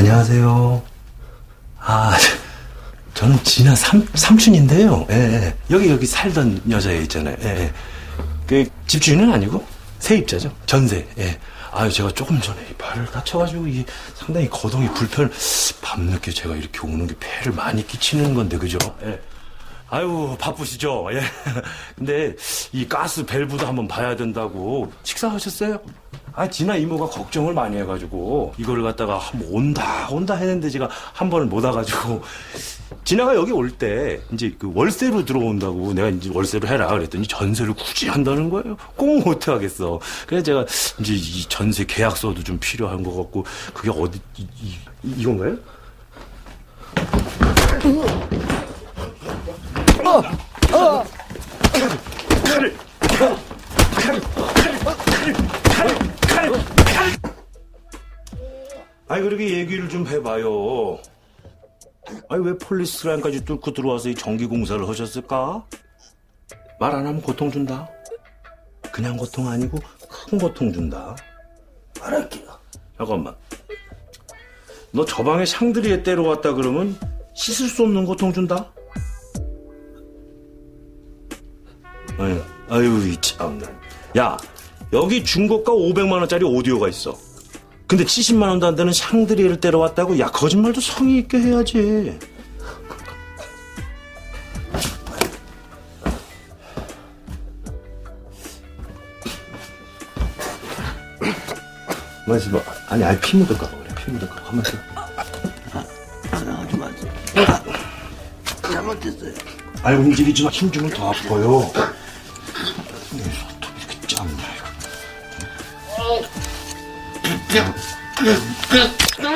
안녕하세요. 아, 저는 진아 삼, 삼촌인데요. 예, 예. 여기, 여기 살던 여자 있잖아요. 예, 예. 그, 집주인은 아니고, 세입자죠. 전세, 예. 아유, 제가 조금 전에 이 발을 다쳐가지고, 이게 상당히 거동이 불편, 밤늦게 제가 이렇게 오는 게 폐를 많이 끼치는 건데, 그죠? 예. 아유, 바쁘시죠? 예. 근데, 이 가스 밸브도 한번 봐야 된다고. 식사하셨어요? 아, 진아 이모가 걱정을 많이 해가지고, 이거를 갖다가 한번 온다, 온다 했는데 제가 한 번을 못 와가지고, 진아가 여기 올 때, 이제 그 월세로 들어온다고 내가 이제 월세로 해라 그랬더니 전세를 굳이 한다는 거예요. 꼭 못하겠어. 그래서 제가 이제 이 전세 계약서도 좀 필요한 것 같고, 그게 어디, 이, 이, 이건가요? 아니 그렇게 얘기를 좀 해봐요. 아니 왜 폴리스 라인까지 뚫고 들어와서 이 전기 공사를 하셨을까? 말 안 하면 고통 준다. 그냥 고통 아니고 큰 고통 준다. 말할게요. 잠깐만. 너 저 방에 샹드리에 때려 왔다 그러면 씻을 수 없는 고통 준다. 아유, 아유, 이 참나. 야, 여기 중고가 500만 원짜리 오디오가 있어. 근데 70만 원도 안 되는 샹드리에를 때려왔다고? 야, 거짓말도 성의 있게 해야지. 가만있어 봐. 아니, 아니, 피 묻을까 봐 그래. 피 묻을까 봐. 가만 있어. 하지 마세요. 잘못했어요. 아니, 움직이지 마. 힘 주면 더 아파요. Oui, oui, oui.